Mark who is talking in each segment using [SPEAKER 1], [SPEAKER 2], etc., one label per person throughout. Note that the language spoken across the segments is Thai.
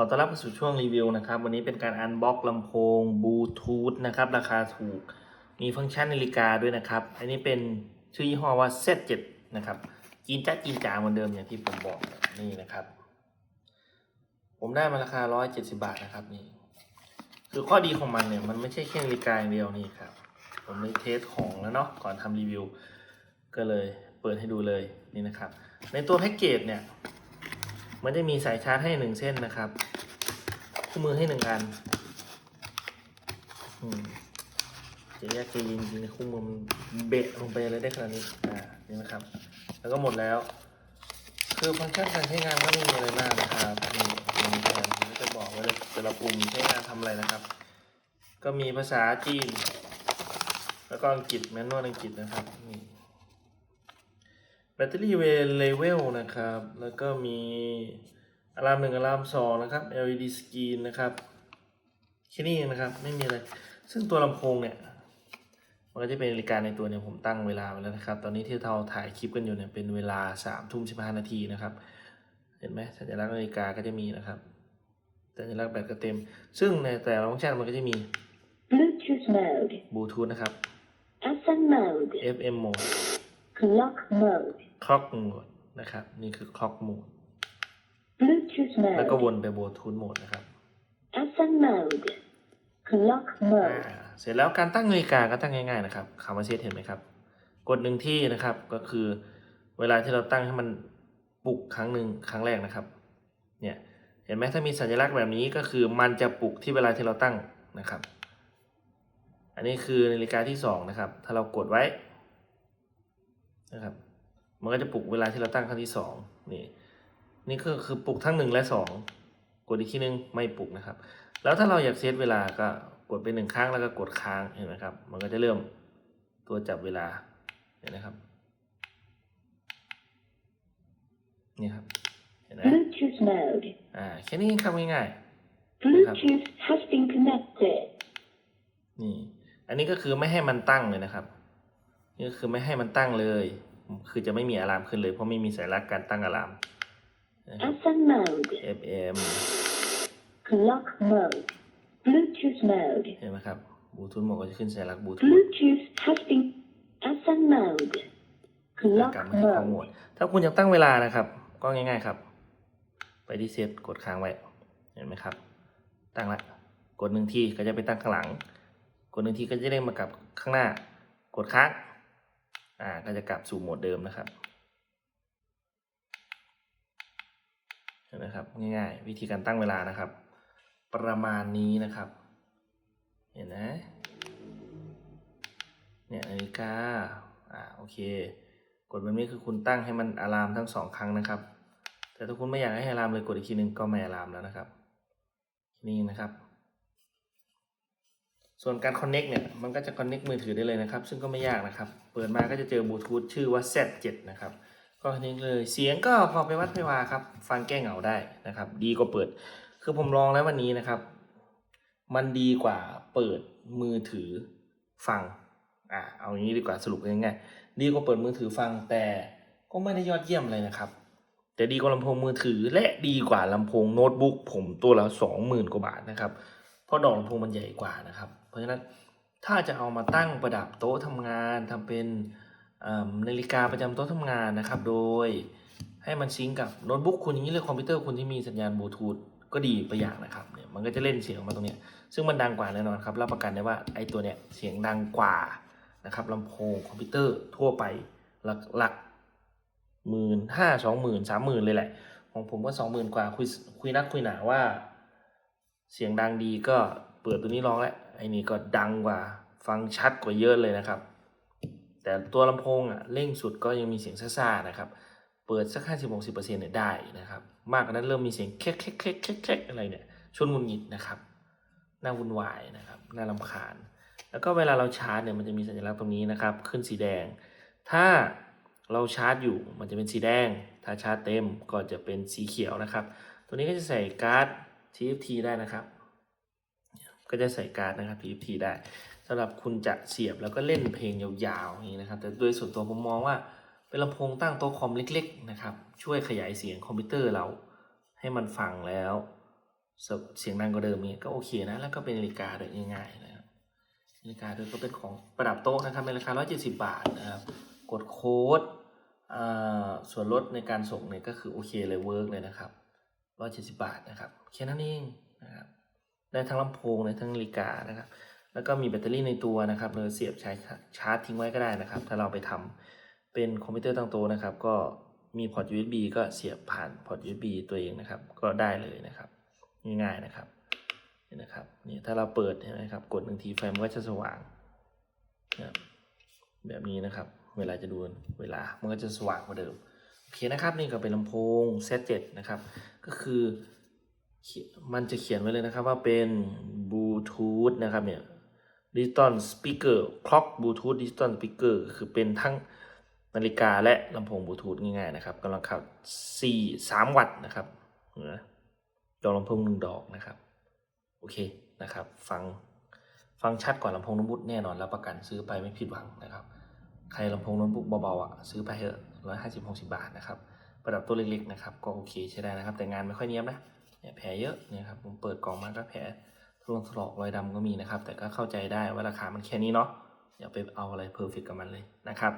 [SPEAKER 1] อต้อนรับเข้าสู่ช่วงรีวิวนะครับ วันนี้เป็นการอันบ็อกลำโพงบลูทูธนะครับ ราคาถูกมีฟังก์ชันนาฬิกาด้วยนะครับ อันนี้เป็นชื่อยี่ห้อว่า Z7 นะครับจีนจัดจีนจ๋าเหมือนเดิมอย่างที่ผมบอกนี่นะครับ ผมได้มาราคา 170 บาทนะครับนี่ คือข้อดีของมันเนี่ย มันไม่ใช่แค่นาฬิกาอย่างเดียวนี่ครับ ผมได้เทสของแล้วเนาะก่อนทำรีวิว ก็เลยเปิดให้ดูเลยนี่นะครับ ในตัวแพ็กเกจเนี่ยมันจะมีสายชาร์จให้หนึ่งเส้นนะครับ คู่มือให้หนึ่งอันจะแยกจะยินจริงคู่มือมันเบะลงไปเลยได้ขนาดนี้อ่านี่นะครับ แล้วก็หมดแล้ว คือฟังก์ชันการใช้งานก็ไม่มีอะไรมากนะครับนี่มีแผนผมจะบอกไว้เลยแต่ละปุ่มใช้งานทำอะไรนะครับ ก็มีภาษาจีน แล้วก็อังกฤษแมนนวลอังกฤษนะครับนี่แบตเตอรี่เวลเลเวลนะครับ แล้วก็มี อะลามหนึ่งอะลามสองนะครับ LED screen นะครับแค่นี้เองนะครับไม่มีอะไร ซึ่งตัวลำโพงเนี่ยมันก็จะเป็นนาฬิกาในตัวเนี่ยผมตั้งเวลาไว้แล้วนะครับ ตอนนี้ที่เราถ่ายคลิปกันอยู่เนี่ยเป็นเวลาสามทุ่มสิบห้านาทีนะครับ เห็นไหมสัญลักษณ์นาฬิกาก็จะมีนะครับสัญลักษณ์แบตก็เต็ม ซึ่งในแต่ละฟังก์ชันมันก็จะมี
[SPEAKER 2] Bluetooth mode,
[SPEAKER 1] บลูทูธนะครับ
[SPEAKER 2] FM mode,
[SPEAKER 1] FM mode
[SPEAKER 2] clock mode,
[SPEAKER 1] clock mode นะครับ นี่คือ clock mode
[SPEAKER 2] Bluetooth
[SPEAKER 1] แล้วก็
[SPEAKER 2] mode,
[SPEAKER 1] วนไปบลูทูธโหมดนะครับ
[SPEAKER 2] FM mode, clock
[SPEAKER 1] อ่า
[SPEAKER 2] mode,
[SPEAKER 1] เสร็จแล้วการตั้งนาฬิกาก็ตั้งง่ายๆนะครับคำว่าเซตเห็นไหมครับ กดหนึ่งที่นะครับก็คือเวลาที่เราตั้งให้มันปลุกครั้งหนึ่งครั้งแรกนะครับ เนี่ยเห็นไหมถ้ามีสัญลักษณ์แบบนี้ก็คือมันจะปลุกที่เวลาที่เราตั้งนะครับ อันนี้คือนาฬิกาที่สองนะครับ ถ้าเรากดไว้นะครับ มันก็จะปลุกเวลาที่เราตั้งครั้งที่สองนี่ นี่ก็คือปลุกทั้งหนึ่งและสองกดอีกทีนึงไม่ปลุกนะครับ แล้วถ้าเราอยากเซตเวลาก็กดไปหนึ่งครั้งแล้วก็กดค้างเห็นไหมครับ มันก็จะเริ่มตัวจับเวลาเห็นไหมครับนี่ครับเห็นไหม
[SPEAKER 2] Bluetooth mode,
[SPEAKER 1] อ่าแค่นี้ครับง่าย
[SPEAKER 2] Bluetooth has been connected,
[SPEAKER 1] ๆนี่ อันนี้ก็คือไม่ให้มันตั้งเลยนะครับ นี่ก็คือไม่ให้มันตั้งเลย คือจะไม่มีอะลามขึ้นเลยเพราะไม่มีสัญลักษณ์การตั้งอะลามนะครับ
[SPEAKER 2] FM mode,
[SPEAKER 1] FM
[SPEAKER 2] clock mode, Bluetooth mode,
[SPEAKER 1] เห็นไหมครับบลูทูธโหมดก็จะขึ้นสัญลักษณ์บลูทูธ
[SPEAKER 2] Bluetooth has been FM mode,
[SPEAKER 1] แล้ว
[SPEAKER 2] clock
[SPEAKER 1] กลับมาให้ข้อมูล
[SPEAKER 2] mode,
[SPEAKER 1] ถ้าคุณอยากตั้งเวลานะครับ ก็ง่ายๆครับ ไปที่เซตกดค้างไว้ เห็นไหมครับ ตั้งละ กดหนึ่งทีก็จะไปตั้งข้างหลัง กดหนึ่งทีก็จะได้มากลับข้างหน้า กดค้าง อ่า ก็จะกลับสู่โหมดเดิมนะครับ เห็นไหมครับง่ายๆ วิธีการตั้งเวลานะครับ ประมาณนี้นะครับ เห็นไหมเนี่ยนาฬิกาอ่าโอเค กดแบบนี้คือคุณตั้งให้มันอะลามทั้งสองครั้งนะครับ แต่ถ้าคุณไม่อยากให้อะลามเลยกดอีกทีหนึงก็ไม่อะลามแล้วนะครับ นี่นะครับ ส่วนการ Connect เนี่ยมันก็จะ Connect มือถือได้เลยนะครับ ซึ่งก็ไม่ยากนะครับ เปิดมาก็จะเจอบลูทูธชื่อว่า Z7 นะครับ ก็นี้เลยเสียงก็พอไปวัดไปวาครับ ฟังแก้เหงาได้นะครับ ดีกว่าเปิด คือผมลองแล้ววันนี้นะครับ มันดีกว่าเปิดมือถือฟังอ่าเอาอย่างนี้ดีกว่าสรุปง่ายๆดีกว่าเปิดมือถือฟังแต่ก็ไม่ได้ยอดเยี่ยมเลยนะครับ แต่ดีกว่าลำโพงมือถือ และดีกว่าลำโพงโน้ตบุ๊กผมตัวละสองหมื่นกว่าบาทนะครับเพราะดอกลำโพงมันใหญ่กว่านะครับ เพราะฉะนั้นถ้าจะเอามาตั้งประดับโต๊ะทำงานทำเป็น นาฬิกาประจำโต๊ะทำงานนะครับ โดยให้มันซิงก์กับโน้ตบุ๊กคุณอย่างนี้เลยคอมพิวเตอร์คุณที่มีสัญญาณบลูทูธก็ดีไปอย่างนะครับเนี่ยมันก็จะเล่นเสียงออกมาตรงนี้ ซึ่งมันดังกว่าแน่นอนครับรับประกันได้ว่าไอ้ตัวเนี้ยเสียงดังกว่านะครับลำโพงคอมพิวเตอร์ทั่วไปหลักหลักหมื่นห้าสองหมื่นสามหมื่นเลยแหละ ของผมก็สองหมื่นกว่าคุยคุยนักคุยหนาว่า เสียงดังดีก็เปิดตัวนี้ลองแล้วไอ้นี่ก็ดังกว่าฟังชัดกว่าเยอะเลยนะครับ แต่ตัวลำโพงอะเร่งสุดก็ยังมีเสียงซ่าๆนะครับ เปิดสักห้าสิบหกสิบเปอร์เซ็นต์เนี่ยได้นะครับ มากกว่านั้นเริ่มมีเสียงแคกแคกแคกแคกแคกอะไรเนี่ยชวนงุนงิดนะครับน่าวุ่นวายนะครับน่ารำคาญ แล้วก็เวลาเราชาร์จเนี่ยมันจะมีสัญลักษณ์ตรงนี้นะครับ ขึ้นสีแดง ถ้าเราชาร์จอยู่มันจะเป็นสีแดง ถ้าชาร์จเต็มก็จะเป็นสีเขียวนะครับ ตัวนี้ก็จะใส่การ์ด TFT ได้นะครับ ก็จะใส่การ์ดนะครับ TFT ได้ สำหรับคุณจะเสียบแล้วก็เล่นเพลงยาวๆอย่างนี้นะครับ แต่โดยส่วนตัวผมมองว่าเป็นลำโพงตั้งโต๊ะคอมเล็กๆนะครับ ช่วยขยายเสียงคอมพิวเตอร์เราให้มันฟังแล้วเสียงดังกว่าเดิมเนี่ยก็โอเคนะ แล้วก็เป็นนาฬิกาด้วยง่ายๆนะครับนาฬิกาด้วยก็เป็นของประดับโต๊ะนะครับในราคา 170 บาทนะครับกดโค้ดส่วนลดในการส่งเนี่ยก็คือโอเคเลยเวิร์กเลยนะครับ170 บาทนะครับแค่นั้นเองนะครับได้ทั้งลำโพงได้ทั้งนาฬิกานะครับ แล้วก็มีแบตเตอรี่ในตัวนะครับเลยเสียบใช้ชาร์จทิ้งไว้ก็ได้นะครับ ถ้าเราไปทำเป็นคอมพิวเตอร์ตั้งโตนะครับ ก็มีพอร์ต USB ก็เสียบผ่านพอร์ต USB ตัวเองนะครับ ก็ได้เลยนะครับ ง่ายๆนะครับนี่นะครับนี่ถ้าเราเปิดเห็นไหมครับ กดหนึ่งทีไฟมันก็จะสว่างนะแบบนี้นะครับ เวลาจะดูเวลามันก็จะสว่างกว่าเดิมโอเคนะครับ นี่ก็เป็นลำโพง Z7 นะครับ ก็คือมันจะเขียนไว้เลยนะครับว่าเป็นบลูทูธนะครับเนี่ย ดิจิตอลสปีกเกอร์คล็อกบลูทูธดิจิตอลสปีกเกอร์คือเป็นทั้งนาฬิกาและลำโพงบลูทูธง่ายๆนะครับกำลังขับ4 3 วัตต์นะครับเหนไหมจอลำโพงหนึ่งดอกนะครับ โอเคนะครับ ฟังฟังชัดกว่าลำโพงโน้ตบุ๊กแน่นอนรับประกันซื้อไปไม่ผิดหวังนะครับ ใครลำโพงโน้ตบุ๊กเบาๆอะซื้อไปเถอะร้อยห้าสิบหกสิบาทนะครับ ประดับตัวเล็กๆนะครับ ก็โอเคใช้ได้นะครับ แต่งานไม่ค่อยเนี้ยบนะเนี่ยแผลเยอะเนี่ยครับผมเปิดกล่องมาก็แผล ทะลงถลอกรอยดำก็มีนะครับ แต่ก็เข้าใจได้ว่าราคามันแค่นี้เนาะอย่าไปเอาอะไรเพอร์เฟกกับมันเลยนะครับ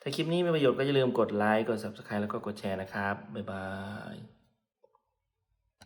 [SPEAKER 1] ถ้าคลิปนี้มีประโยชน์ก็อย่าลืมกดไลค์กด subscribe แล้วก็กดแชร์นะครับบ๊ายบาย